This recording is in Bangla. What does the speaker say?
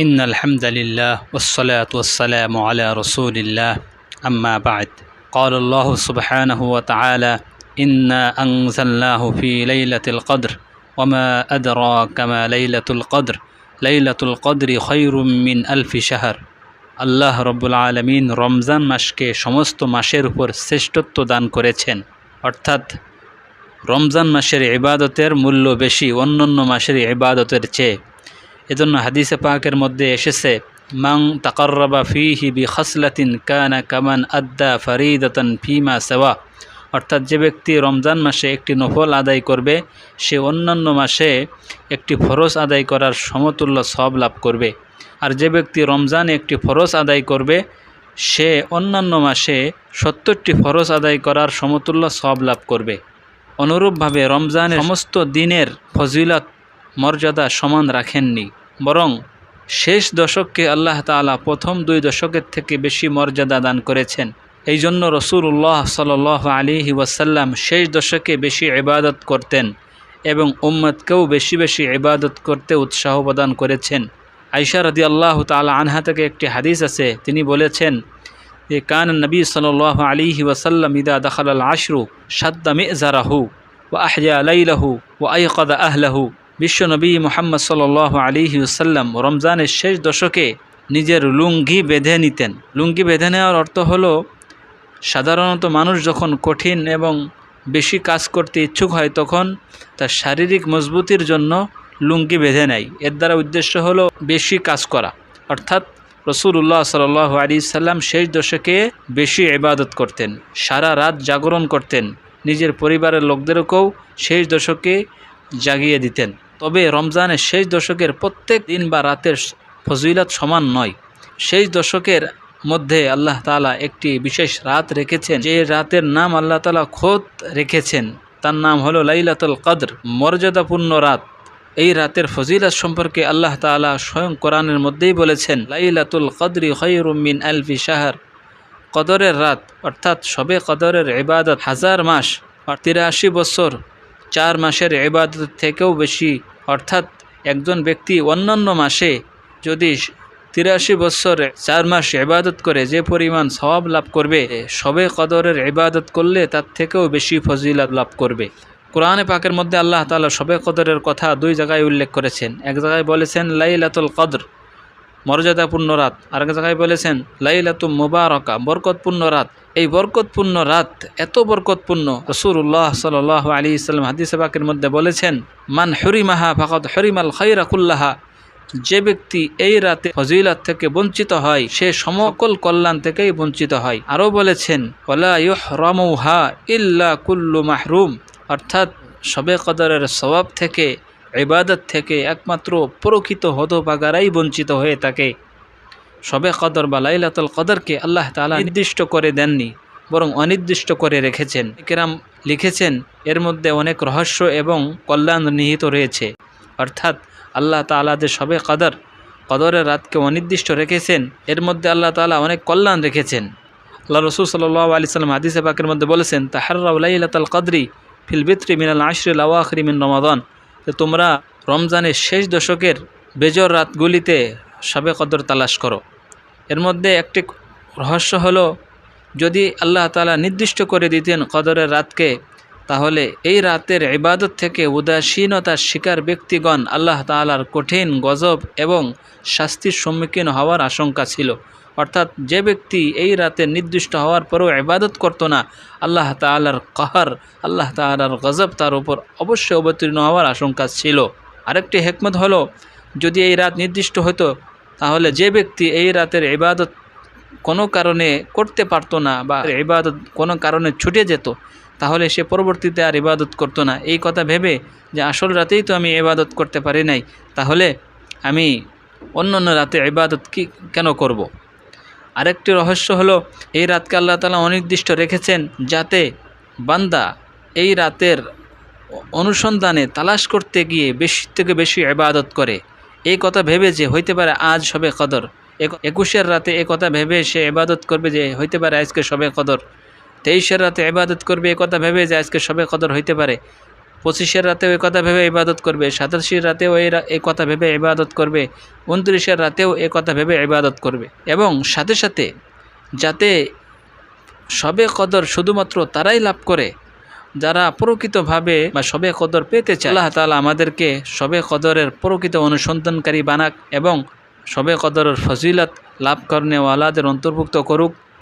إن الحمد لله والصلاة والسلام على رسول الله أما بعد قال الله سبحانه وتعالى إنا أنزلناه في ليلة القدر وما أدراك ما ليلة القدر ليلة القدر خير من ألف شهر আল্লাহ রব্বুল আলমিন রমজান মাসকে সমস্ত মাসের উপর শ্রেষ্ঠত্ব দান করেছেন অর্থাৎ রমজান মাসের ইবাদতের মূল্য বেশি অন্যান্য মাসের ইবাদতের চেয়ে এজন্য হাদিসে পাকের মধ্যে এসেছে মাং তাকর্রবা ফিহি বি খসলাতিন কানা কামান আদ্দা ফরিদাতান ফিমা সেওয়া। অর্থাৎ যে ব্যক্তি রমজান মাসে একটি নফল আদায় করবে, সে অন্যান্য মাসে একটি ফরজ আদায় করার সমতুল্য সব লাভ করবে। আর যে ব্যক্তি রমজানে একটি ফরজ আদায় করবে, সে অন্যান্য মাসে সত্তরটি ফরজ আদায় করার সমতুল্য সব লাভ করবে। অনুরূপভাবে রমজানের সমস্ত দিনের ফজিলত, মর্যাদা সমান রাখেননি। বরং শেষ দশককে আল্লাহ তাআলা প্রথম দুই দশকের থেকে বেশি মর্যাদা দান করেছেন। এই জন্য রসুল্লাহ সাল আলী ওয়াসাল্লাম শেষ দশকে বেশি ইবাদত করতেন এবং উম্মতকেও বেশি বেশি ইবাদত করতে উৎসাহ প্রদান করেছেন। আইসা রদি আল্লাহ তালা আনহা থেকে একটি হাদিস আছে, তিনি বলেছেন যে কান নবী সাল আলী ওয়াসাল্লাম ইদা দখল আল আশরু সাদ্দা মিজারাহু ও আহজা আলাইলাহু ও আইকদা আহলাহু। বিশ্বনবী মোহাম্মদ সাল আলী ওসাল্লাম রমজানের শেষ দশকে নিজের লুঙ্গি বেঁধে নিতেন। লুঙ্গি বেঁধে নেওয়ার অর্থ হলো, সাধারণত মানুষ যখন কঠিন এবং বেশি কাজ করতে ইচ্ছুক হয়, তখন তার শারীরিক মজবুতির জন্য লুঙ্গি বেঁধে নেয়। এর দ্বারা উদ্দেশ্য হলো বেশি কাজ করা। অর্থাৎ রসুল্লাহ সাল আলী সাল্লাম শেষ দশকে বেশি ইবাদত করতেন, সারা রাত জাগরণ করতেন। নিজের পরিবারের লোকদেরকেও শেষ দশকে জাগিয়ে দিতেন। তবে রমজানের শেষ দশকের প্রত্যেক দিন বা রাতের ফজিলত সমান নয়। শেষ দশকের মধ্যে আল্লাহ তালা একটি বিশেষ রাত রেখেছেন। যে রাতের নাম আল্লাহ তালা খোদ রেখেছেন, তার নাম হলো লাইলাতুল কদর, মর্যাদাপূর্ণ রাত। এই রাতের ফজিলত সম্পর্কে আল্লাহ তালা স্বয়ং কোরআনের মধ্যেই বলেছেন, লাইলাতুল কদরি খৈরুমিন আলফি শাহর। কদরের রাত অর্থাৎ সবে কদরের ইবাদত হাজার মাস আর তিরাশি বছর চার মাসের ইবাদত থেকেও বেশি। অর্থাৎ একজন ব্যক্তি অন্যান্য মাসে যদি তিরাশি বছর চার মাস ইবাদত করে, যে পরিমাণ সওয়াব লাভ করবে, সবে কদরের ইবাদত করলে তার থেকেও বেশি ফজিলত লাভ করবে। কোরআনে পাকের মধ্যে আল্লাহ তালা সবে কদরের কথা দুই জায়গায় উল্লেখ করেছেন। এক জায়গায় বলেছেন, লাইলাতুল কদর। মর্যাদাপূর্ণ রাত। আরেক জায়গায় বলেছেন, লাইলাতু মুবারকা, বরকতপূর্ণ রাত। এই বরকতপূর্ণ রাত এত বরকতপূর্ণ। রসুল্লাহ সাল আলী ইসলাম হাদিস পাকের মধ্যে বলেছেন, মান হরিমাহা ফাকত হরিমাল খৈরাকুল্লাহা যে ব্যক্তি এই রাতে ফজিলাত থেকে বঞ্চিত হয়, সে সমকল কল্যাণ থেকেই বঞ্চিত হয়। আরও বলেছেন রমৌহা ইল্লা কুল্লু মাহরুম। অর্থাৎ সবে কদরের স্বভাব থেকে ইবাদত থেকে একমাত্র প্রকৃত হতভাগারাই বঞ্চিত হয়ে থাকে। সবে কদর বা লাইলাতুল কদরকে আল্লাহ তালা নির্দিষ্ট করে দেননি, বরং অনির্দিষ্ট করে রেখেছেন। কেরাম লিখেছেন, এর মধ্যে অনেক রহস্য এবং কল্যাণ নিহিত রয়েছে। অর্থাৎ আল্লাহ তালা যে সবে কদর, কদরের রাতকে অনির্দিষ্ট রেখেছেন, এর মধ্যে আল্লাহ তালা অনেক কল্যাণ রেখেছেন। আল্লাহ রসুল সাল্লাহ আলি সাল্লাম হাদিসে পাকের মধ্যে বলেছেন তাহার্রাউলাইলাতাল কদরি ফিল বিত্রি মিনাল আশরুল আওয়াখরি মিন রমাদান। তো তোমরা রমজানের শেষ দশকের বেজর রাতগুলিতে সবে কদর তালাশ করো। এর মধ্যে একটি রহস্য হলো, যদি আল্লাহ তালা নির্দিষ্ট করে দিতেন কদরের রাতকে, তাহলে এই রাতের ইবাদত থেকে উদাসীনতার শিকার ব্যক্তিগণ আল্লাহ তালার কঠিন গজব এবং শাস্তির সম্মুখীন হওয়ার আশঙ্কা ছিল। অর্থাৎ যে ব্যক্তি এই রাতে নির্দিষ্ট হওয়ার পরেও ইবাদত করতো না, আল্লাহ তালার কাহার, আল্লাহ তালার গজব তার উপর অবশ্যই অবতীর্ণ হওয়ার আশঙ্কা ছিল আরেকটি হেকমত হলো, যদি এই রাত নির্দিষ্ট হতো, তাহলে যে ব্যক্তি এই রাতের ইবাদত কোনো কারণে করতে পারতো না বা ইবাদত কোনো কারণে ছুটে যেত, তাহলে সে পরবর্তীতে আর ইবাদত করতো না এই কথা ভেবে যে আসল রাতেই তো আমি ইবাদত করতে পারি নাই, তাহলে আমি অন্য অন্য রাতে ইবাদত কি কেন করব। আরেকটি রহস্য হলো, এই রাতকে আল্লাহ তালা অনির্দিষ্ট রেখেছেন যাতে বান্দা এই রাতের অনুসন্ধানে তালাশ করতে গিয়ে বেশি থেকে বেশি ইবাদত করে। এই কথা ভেবে যে হইতে পারে আজ সবে কদর। একুশের রাতে এ কথা ভেবে সে এবাদত করবে যে হইতে পারে আজকে সবে কদর। তেইশের রাতে এবাদত করবে এ কথা ভেবে যে আজকে সবে কদর হইতে পারে। পঁচিশের রাতেও কথা ভেবে ইবাদত করবে, সাতাশির রাতেও এই কথা ভেবে ইবাদত করবে, উনত্রিশের রাতেও এ কথা ভেবে ইবাদত করবে। এবং সাথে সাথে যাতে সবে কদর শুধুমাত্র তারাই লাভ করে, যারা প্রকৃতভাবে বা সবে কদর পেতে চায়, আল্লাহ তাআলা আমাদেরকে সবে কদরের প্রকৃত অনুসন্ধানকারী বানাক এবং সবে কদরের ফজিলত লাভ করনেওয়ালাদের অন্তর্ভুক্ত করুক।